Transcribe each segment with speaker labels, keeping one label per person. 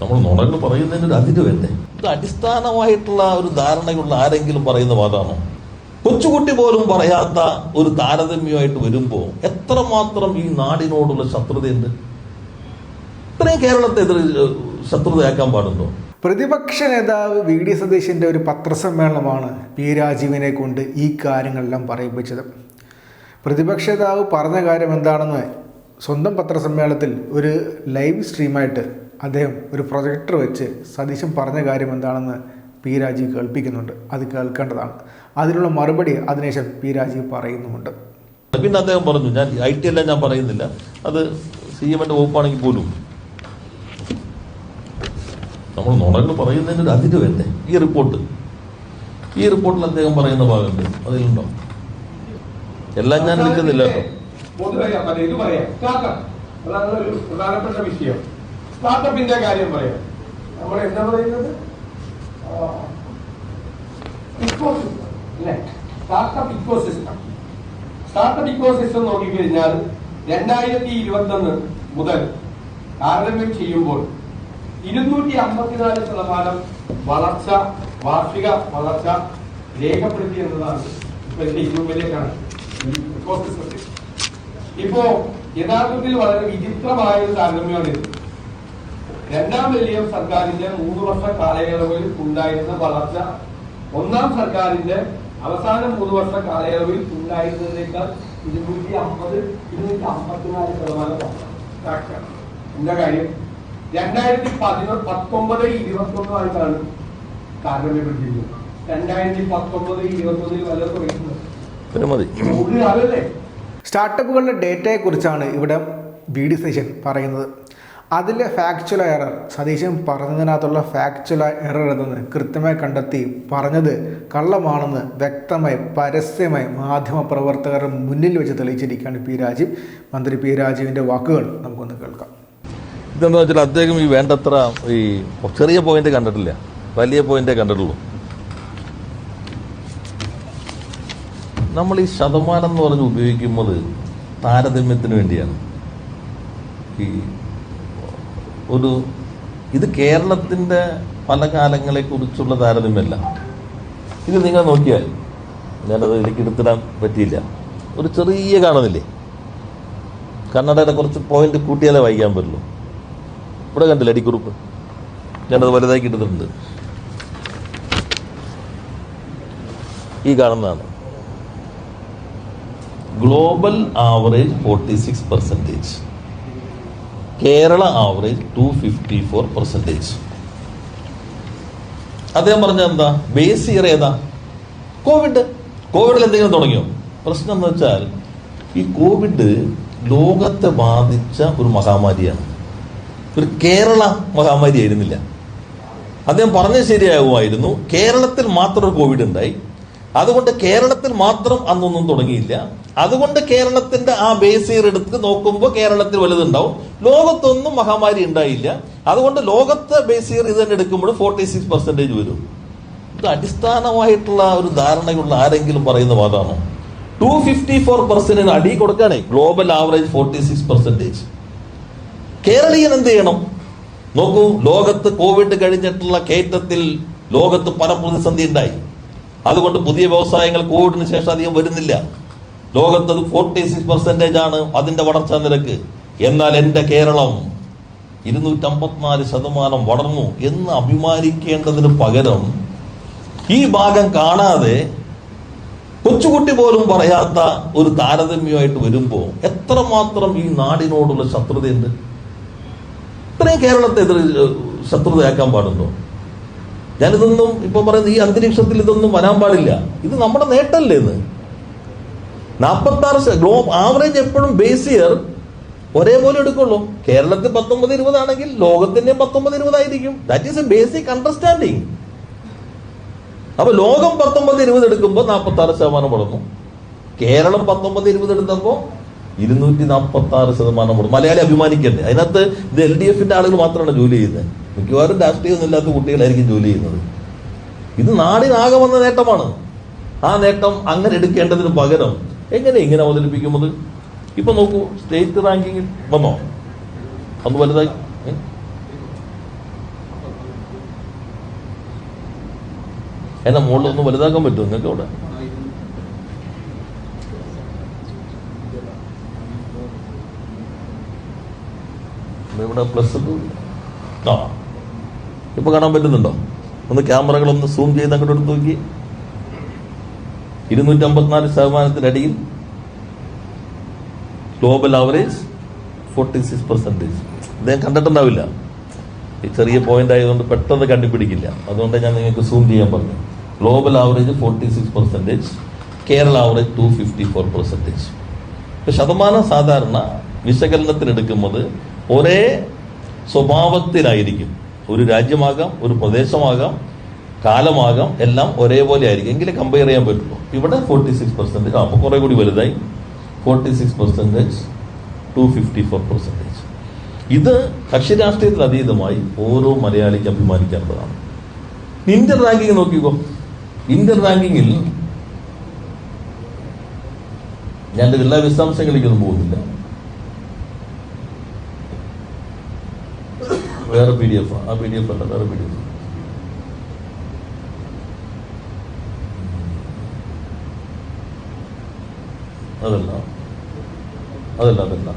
Speaker 1: നമ്മൾ നുണകൾ പറയുന്നതിന് ഒരു അതിര് വേണ്ടേ ഇത് അടിസ്ഥാനമായിട്ടുള്ള ഒരു ധാരണയുള്ള ആരെങ്കിലും പറയുന്ന വാദമാണോ കൊച്ചുകുട്ടി പോലും പറയാത്ത ഒരു താരതമ്യമായിട്ട് വരുമ്പോൾ എത്രമാത്രം ഈ നാടിനോടുള്ള ശത്രുതയുണ്ട്? ഇത്രയും കേരളത്തെ എതിർ ശത്രുതയാക്കാൻ പാടുണ്ടോ?
Speaker 2: പ്രതിപക്ഷ നേതാവ് വി ഡി സതീശന്റെ ഒരു പത്രസമ്മേളനമാണ് പി രാജീവിനെ കൊണ്ട് ഈ കാര്യങ്ങളെല്ലാം പറയിപ്പിച്ചത്. പ്രതിപക്ഷ നേതാവ് പറഞ്ഞ കാര്യം എന്താണെന്ന് സ്വന്തം പത്രസമ്മേളനത്തിൽ ഒരു ലൈവ് സ്ട്രീമായിട്ട് അദ്ദേഹം ഒരു പ്രൊജക്ടർ വെച്ച് സതീശൻ പറഞ്ഞ കാര്യം എന്താണെന്ന് പി രാജീവ് കേൾപ്പിക്കുന്നുണ്ട്. അത് കേൾക്കേണ്ടതാണ്. അതിനുള്ള മറുപടി അതിനുശേഷം പി രാജീവ് പറയുന്നുമുണ്ട്.
Speaker 1: പിന്നെ അദ്ദേഹം പറഞ്ഞു ഞാൻ ഐ ടി എല്ലാം ഞാൻ പറയുന്നില്ല. അത് സി എമ്മിന്റെ വകുപ്പാണെങ്കിൽ പോലും. നമ്മൾ നുണകൾ പറയുന്നതിന് ഒരു അതിര് വേണ്ടേ ഈ റിപ്പോർട്ട്. ഈ റിപ്പോർട്ടിൽ അദ്ദേഹം പറയുന്ന ഭാഗമുണ്ട്. അതിലുണ്ടോ? എല്ലാം ഞാൻ എടുക്കുന്നില്ല കേട്ടോ.
Speaker 3: സ്റ്റാർട്ടപ്പിന്റെ കാര്യം പറയാം. നമ്മൾ എന്താ പറയുന്നത്? സ്റ്റാർട്ടപ്പ് ഇക്കോസിസ്റ്റം സ്റ്റാർട്ടപ്പ് ഇക്കോസിസ്റ്റം നോക്കിക്കഴിഞ്ഞാൽ രണ്ടായിരത്തി ഇരുപത്തൊന്ന് മുതൽ താരതമ്യം ചെയ്യുമ്പോൾ ഇരുന്നൂറ്റി അമ്പത്തിനാല് ശതമാനം വളർച്ച വാർഷിക വളർച്ച രേഖപ്പെടുത്തി എന്നതാണ് ഇപ്പൊ എന്റെ ഏറ്റവും വലിയ ഇക്കോസിസ്റ്റത്തിൽ ഇപ്പോ യഥാർത്ഥത്തിൽ വളരെ വിചിത്രമായ ഒരു താരതമ്യമാണ് രണ്ടാം വലിയ സർക്കാരിന്റെ മൂന്ന് വർഷ കാലയളവിൽ ഉണ്ടായിരുന്ന വളർച്ച ഒന്നാം സർക്കാരിന്റെ അവസാന മൂന്ന് വർഷ കാലയളവിൽ ഉണ്ടായിരുന്നതിനേക്കാൾ ഇരുന്നൂറ്റി അമ്പത് ഇരുന്നൂറ്റി അമ്പത്തിനാല് ശതമാനം. എന്താ കാര്യം? രണ്ടായിരത്തി പതിനൊ പത്തൊമ്പത് ഇരുപത്തി ഒന്നുമായിട്ടാണ് താരതമ്യപ്പെടുത്തിയിരുന്നത് രണ്ടായിരത്തി പത്തൊമ്പത് ഇരുപത്തൊന്നിൽ വല്ല കുറയ്ക്കുന്നത്
Speaker 2: സ്റ്റാർട്ടപ്പുകളുടെ ഡേറ്റയെക്കുറിച്ചാണ് ഇവിടെ വി ഡി സെഷൻ പറയുന്നത്. അതിലെ ഫാക്ച്വൽ എറർ സതീശൻ പറഞ്ഞതിനകത്തുള്ള ഫാക്ച്വൽ എറർ എന്ന് കൃത്യമായി കണ്ടെത്തി പറഞ്ഞത് കള്ളമാണെന്ന് വ്യക്തമായി പരസ്യമായി മാധ്യമപ്രവർത്തകരുടെ മുന്നിൽ വെച്ച് തെളിയിച്ചിരിക്കുകയാണ് പി രാജീവ്. മന്ത്രി പി രാജീവിന്റെ വാക്കുകൾ നമുക്കൊന്ന് കേൾക്കാം.
Speaker 1: ഇതെന്ന് വെച്ചാൽ അദ്ദേഹം ഈ വേണ്ടത്ര ഈ ചെറിയ പോയിന്റ് കണ്ടിട്ടില്ല. വലിയ പോയിന്റേ കണ്ടിട്ടുള്ളൂ. നമ്മൾ ഈ ശതമാനം എന്ന് പറഞ്ഞ് ഉപയോഗിക്കുന്നത് താരതമ്യത്തിന് വേണ്ടിയാണ് ഈ ഒരു ഇത് കേരളത്തിന്റെ പല കാലങ്ങളെ കുറിച്ചുള്ള താരതമ്യമല്ല. ഇത് നിങ്ങൾ നോക്കിയാൽ ഞാനത് ഇതിലേക്ക് എടുത്തിടാൻ പറ്റിയില്ല. ഒരു ചെറിയ കാണുന്നില്ലേ? കർണാടകയുടെ കുറച്ച് പോയിന്റ് കൂട്ടിയാലേ വായിക്കാൻ പറ്റുള്ളൂ. ഇവിടെ കണ്ടില്ല അടിക്കുറിപ്പ്? ഞാനത് വലുതാക്കി എടുത്തിട്ടുണ്ട്. ഈ കാണുന്നതാണ്. Global average forty six percentage Kerala average two fifty four percentage അദ്ദേഹം പറഞ്ഞ എന്താ? ബേസ് ഇയർ ഏതാ? കോവിഡ് കോവിഡിൽ എന്തെങ്കിലും തുടങ്ങിയോ? പ്രശ്നം എന്ന് വെച്ചാൽ ഈ കോവിഡ് ലോകത്തെ ബാധിച്ച ഒരു മഹാമാരിയാണ്. ഒരു കേരള മഹാമാരി ആയിരുന്നില്ല. അദ്ദേഹം പറഞ്ഞത് ശരിയാകുമായിരുന്നു കേരളത്തിൽ മാത്രം ഒരു കോവിഡ് ഉണ്ടായി അതുകൊണ്ട് കേരളത്തിൽ മാത്രം അന്നൊന്നും തുടങ്ങിയില്ല. അതുകൊണ്ട് കേരളത്തിന്റെ ആ ബേസ് ഇയർ എടുത്ത് നോക്കുമ്പോൾ കേരളത്തിൽ വലുതുണ്ടാവും. ലോകത്തൊന്നും മഹാമാരി ഉണ്ടായില്ല. അതുകൊണ്ട് ലോകത്തെ ബേസ് ഇയർ ഇത് തന്നെ എടുക്കുമ്പോൾ ഫോർട്ടി സിക്സ് പെർസെന്റേജ് വരും. ഇത് അടിസ്ഥാനമായിട്ടുള്ള ഒരു ധാരണയുള്ള ആരെങ്കിലും പറയുന്ന വാദമാണോ. ടു ഫിഫ്റ്റി ഫോർ പെർസെന്റിന് അടി കൊടുക്കാണേ global average forty six percentage കേരളീയൻ എന്ത് ചെയ്യണം? നോക്കൂ ലോകത്ത് കോവിഡ് കഴിഞ്ഞിട്ടുള്ള കയറ്റത്തിൽ ലോകത്ത് പല പ്രതിസന്ധി ഉണ്ടായി. അതുകൊണ്ട് പുതിയ വ്യവസായങ്ങൾ കോവിഡിന് ശേഷം അധികം വരുന്നില്ല. ലോകത്ത് അത് ഫോർട്ടി സിക്സ് പെർസെന്റേജ് ആണ് അതിന്റെ വളർച്ചാ നിരക്ക്. എന്നാൽ എന്റെ കേരളം ഇരുന്നൂറ്റമ്പത്തിനാല് ശതമാനം വളർന്നു എന്ന് അഭിമാനിക്കേണ്ടതിന് പകരം ഈ ഭാഗം കാണാതെ കൊച്ചുകുട്ടി പോലും പറയാത്ത ഒരു താരതമ്യമായിട്ട് വരുമ്പോൾ എത്രമാത്രം ഈ നാടിനോടുള്ള ശത്രുതയുണ്ട്? ഇത്രയും കേരളത്തെ എതിർ ശത്രുതയാക്കാൻ പാടുണ്ടോ? ഞാനിതൊന്നും ഇപ്പൊ പറയുന്നത് ഈ അന്തരീക്ഷത്തിൽ ഇതൊന്നും വരാൻ പാടില്ല. ഇത് നമ്മുടെ നേട്ടമല്ലേ ഇന്ന് നാൽപ്പത്തി ആറ് ഗ്ലോ ആവറേജ് എപ്പോഴും ബേസ് ഇയർ ഒരേപോലെ എടുക്കുള്ളൂ. കേരളത്തിൽ പത്തൊമ്പത് ഇരുപതാണെങ്കിൽ ലോകത്തിന്റെ പത്തൊമ്പത് ഇരുപതായിരിക്കും that is a basic understanding അപ്പൊ ലോകം പത്തൊമ്പത് ഇരുപത് എടുക്കുമ്പോൾ നാൽപ്പത്തി ആറ് ശതമാനം വളർന്നു. കേരളം പത്തൊമ്പത് ഇരുപത് എടുത്തപ്പോൾ ഇരുന്നൂറ്റി നാൽപ്പത്തി ആറ് ശതമാനം വോട്ട്. മലയാളി അഭിമാനിക്കണ്ടേ അതിനകത്ത് ഇത് എൽ ഡി എഫിന്റെ ആളുകൾ മാത്രമാണ് ജോലി ചെയ്യുന്നത്. മിക്കവാറും രാഷ്ട്രീയമൊന്നും ഇല്ലാത്ത കുട്ടികളായിരിക്കും ജോലി ചെയ്യുന്നത്. ഇത് നാടിനാകെ വന്ന നേട്ടമാണ്. ആ നേട്ടം അങ്ങനെ എടുക്കേണ്ടതിന് പകരം എങ്ങനെ ഇങ്ങനെ അവതരിപ്പിക്കുന്നത്? ഇപ്പൊ നോക്കൂ സ്റ്റേറ്റ് റാങ്കിങ്ങിൽ വന്നോ? അന്ന് വലുതായി. എന്നെ മുകളിൽ ഒന്ന് വലുതാക്കാൻ പറ്റുമോ? നിങ്ങൾക്ക് അവിടെ? ഇവിടെ പ്ലസ് ആ. ഇപ്പൊ കാണാൻ പറ്റുന്നുണ്ടോ? ഒന്ന് ക്യാമറകളൊന്ന് സൂം ചെയ്ത് അങ്ങോട്ട് എടുത്ത് നോക്കി. ഇരുന്നൂറ്റി അമ്പത്തിനാല് ശതമാനത്തിനടിയിൽ global average forty six percentage അദ്ദേഹം കണ്ടിട്ടുണ്ടാവില്ല. ഈ ചെറിയ പോയിന്റ് ആയതുകൊണ്ട് പെട്ടെന്ന് കണ്ടുപിടിക്കില്ല. അതുകൊണ്ട് ഞാൻ നിങ്ങൾക്ക് സൂം ചെയ്യാൻ പറഞ്ഞു global average forty six percentage Kerala average two fifty four percentage ശതമാനം സാധാരണ വിശകലനത്തിനെടുക്കുന്നത് ഒരേ സ്വഭാവത്തിലായിരിക്കും. ഒരു രാജ്യമാകാം ഒരു പ്രദേശമാകാം കാലമാകാം എല്ലാം ഒരേപോലെ ആയിരിക്കും. എങ്കിലും കമ്പയർ ചെയ്യാൻ പറ്റുള്ളൂ. ഇവിടെ ഫോർട്ടി സിക്സ് പെർസെന്റേജ് അപ്പോൾ കുറേ കൂടി വലുതായി. Forty six percentage two fifty four percentage ഇത് കക്ഷി രാഷ്ട്രീയത്തിന് അതീതമായി ഓരോ മലയാളിക്ക് അഭിമാനിക്കേണ്ടതാണ് ഇന്ത്യൻ റാങ്കിങ് നോക്കിക്കോ. ഇന്ത്യൻ റാങ്കിങ്ങിൽ ഞാൻ എല്ലാ വിശദാംശങ്ങളിലേക്കൊന്നും പോകുന്നില്ല. വേറെ പി ഡി എഫ് ആ പി ഡി എഫ് അല്ല വേറെ പി ഡി എഫ് അതല്ല അതല്ല അതല്ല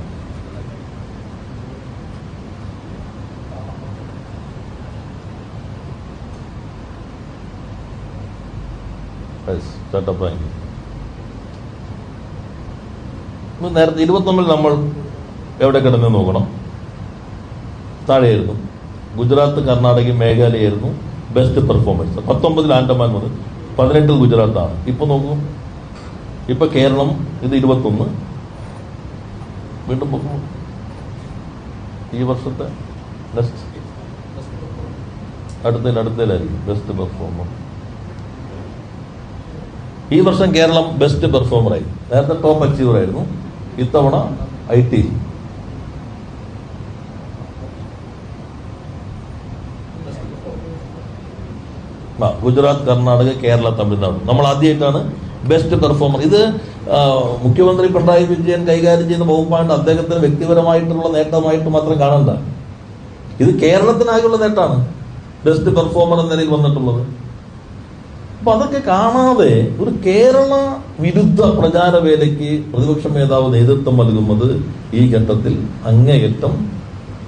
Speaker 1: നേരത്തെ ഇരുപത്തൊന്നിൽ നമ്മൾ എവിടെ കിടന്ന് നോക്കണം? താഴെയായിരുന്നു ഗുജറാത്ത് കർണാടക മേഘാലയ ആയിരുന്നു ബെസ്റ്റ് പെർഫോമൻസ് പത്തൊമ്പതിൽ ആൻഡമാൻ മുതൽ പതിനെട്ടിൽ ഗുജറാത്താണ്. ഇപ്പൊ നോക്കൂ. ഇപ്പൊ കേരളം ഇത് ഇരുപത്തൊന്ന്. വീണ്ടും പോകുമോ ഈ വർഷത്തെ ബെസ്റ്റ് അടുത്തതിൽ അടുത്തതിലായിരിക്കും ബെസ്റ്റ് പെർഫോമർ ഈ വർഷം കേരളം ബെസ്റ്റ് പെർഫോമർ പെർഫോമറായി നേരത്തെ ടോപ്പ് അച്ചീവർ ആയിരുന്നു. ഇത്തവണ ഐ ടി ഗുജറാത്ത് കർണാടക കേരള തമിഴ്നാട്. നമ്മൾ ആദ്യമായിട്ടാണ് ബെസ്റ്റ് പെർഫോമർ ഇത് മുഖ്യമന്ത്രി പിണറായി വിജയൻ കൈകാര്യം ചെയ്യുന്ന വകുപ്പാണ്ട് അദ്ദേഹത്തിന് വ്യക്തിപരമായിട്ടുള്ള നേട്ടമായിട്ട് മാത്രം കാണണ്ട. ഇത് കേരളത്തിനായുള്ള നേട്ടമാണ് ബെസ്റ്റ് പെർഫോമർ എന്ന നിലയിൽ വന്നിട്ടുള്ളത്. അപ്പൊ അതൊക്കെ കാണാതെ ഒരു കേരള വിരുദ്ധ പ്രചാരവേലയ്ക്ക് പ്രതിപക്ഷ നേതാവ് നേതൃത്വം നൽകുന്നത് ഈ ഘട്ടത്തിൽ അങ്ങേയറ്റം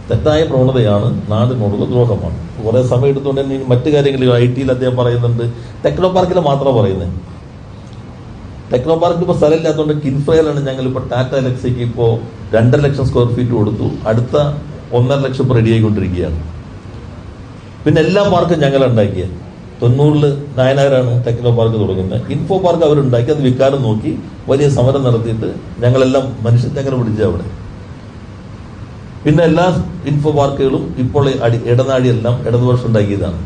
Speaker 1: തെറ്റായ പ്രവണതയാണ് നാടിനോടുള്ള ദ്രോഹമാണ്. കുറേ സമയം എടുത്തുകൊണ്ട് തന്നെ മറ്റു കാര്യങ്ങളിൽ ഐ ടിയിൽ അദ്ദേഹം പറയുന്നുണ്ട്. ടെക്നോ പാർക്കിൽ മാത്രം പറയുന്നത്. ടെക്നോ പാർക്കിൽ ഇപ്പോൾ സ്ഥലമില്ലാത്തതുകൊണ്ട് കിൻഫ്രയിലാണ് ഞങ്ങൾ ഇപ്പോൾ ടാറ്റ എലക്സിക്ക് ഇപ്പോൾ രണ്ടര ലക്ഷം സ്ക്വയർ ഫീറ്റ് കൊടുത്തു. അടുത്ത ഒന്നര ലക്ഷം ഇപ്പോൾ റെഡിയായിക്കൊണ്ടിരിക്കുകയാണ് പിന്നെ എല്ലാ പാർക്കും ഞങ്ങൾ ഉണ്ടാക്കിയത് തൊണ്ണൂറിൽ നയനാരാണ് ടെക്നോ പാർക്ക് തുടങ്ങുന്നത്. ഇൻഫോ പാർക്ക് അവരുണ്ടാക്കി. അത് വിൽക്കാനും നോക്കി വലിയ സമരം നടത്തിയിട്ട് ഞങ്ങളെല്ലാം മനുഷ്യത്തെങ്ങനെ പിടിച്ച അവിടെ. പിന്നെ എല്ലാ ഇൻഫോ പാർക്കുകളും ഇപ്പോൾ അടി ഇടനാഴിയെല്ലാം ഇടതുപക്ഷം ഉണ്ടാക്കിയതാണ്.